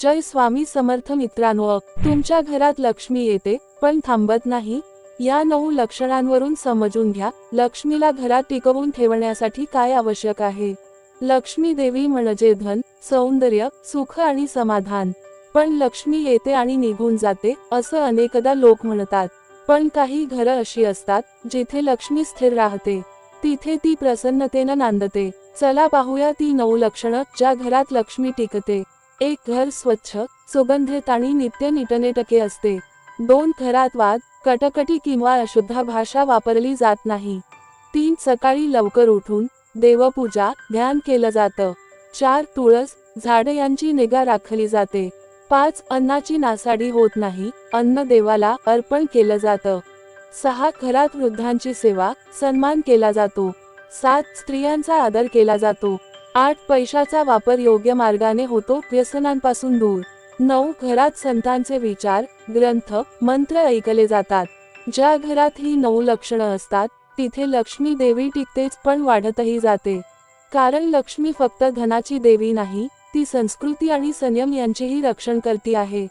जय स्वामी समर्थ मित्रांनो तुमच्या घरात लक्ष्मी येते पण थांबत नाही. या नऊ लक्षणांवरून समजून घ्या लक्ष्मीला घरात टिकवून ठेवण्यासाठी काय आवश्यक आहे? लक्ष्मी देवी म्हणजे धन सौंदर्य सुख आणि समाधान. पण लक्ष्मी येते आणि निघून जाते असं अनेकदा लोक म्हणतात. पण काही घरं अशी असतात जिथे लक्ष्मी स्थिर राहते. तिथे ती प्रसन्नतेनं नांदते. चला पाहूया ती नऊ लक्षणं ज्या घरात लक्ष्मी टिकते. एक घर स्वच्छ सुगंधित आणि नित्य नीटनेटके असते. दोन घरात वाद कटकटी किंवा अशुद्ध भाषा वापरली जात नाही. तीन सकाळी लवकर उठून देवपूजा ध्यान केलं जातं. चार तुळस झाडे यांची निगा राखली जाते. पाच अन्नाची नासाडी होत नाही अन्न देवाला अर्पण केलं जातं. सहा घरात वृद्धांची सेवा सन्मान केला जातो. सात स्त्रियांचा आदर केला जातो. आठ पैशाचा वापर योग्य मार्गाने होतो व्यसनांपासून दूर. नऊ घरात संतांचे विचार ग्रंथ मंत्र ऐकले जातात. ज्या घरात ही नऊ लक्षणं असतात तिथे लक्ष्मी देवी टिकतेच पण वाढतही जाते. कारण लक्ष्मी फक्त धनाची देवी नाही ती संस्कृती आणि संयम यांचेही रक्षण करती आहे.